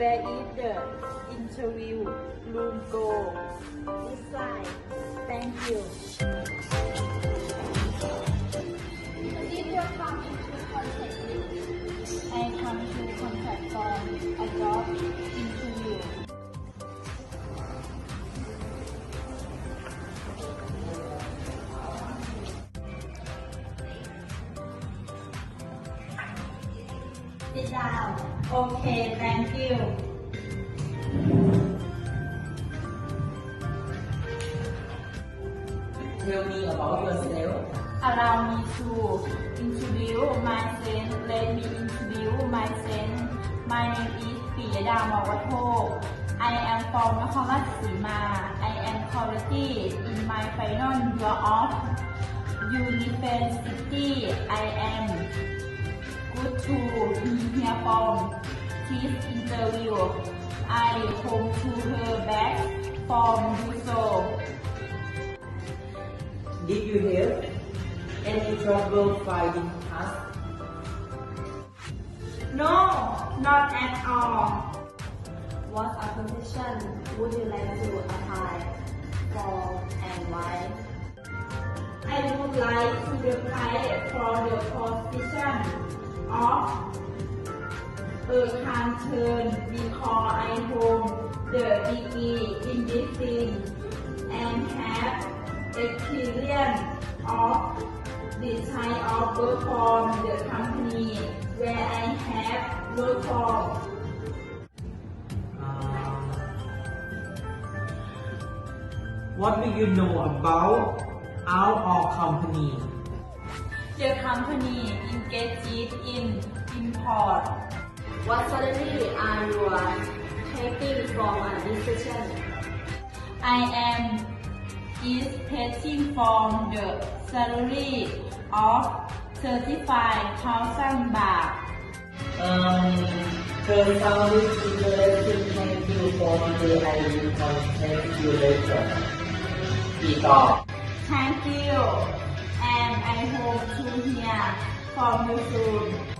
Where is the interview room go. This side. Thank you. I come to contact for a job Sit down. Okay thank you Tell me about yourself. Allow me to introduce myself. Let me introduce myself. My name is ปิยดาหมอวัฒโท I am from นครราชสีมา I am quality in my final year of university. I am good to here from this interview. I hope to hear back from you so. Did you have any trouble finding us? No, not at all. What position would you like to apply for and why? I would like to apply for the position of accountant because I hold the degree in this field and have experience of the type of work from the company where I have worked for. Um, what do you know about our company? The company engages in import What salary are you taking from a decision? I am expecting from the salary of 35,000 baht. Um, turns out this interesting. Thank you for the I will contact you later. อีกต่อ Thank you and I hope to hear from you soon.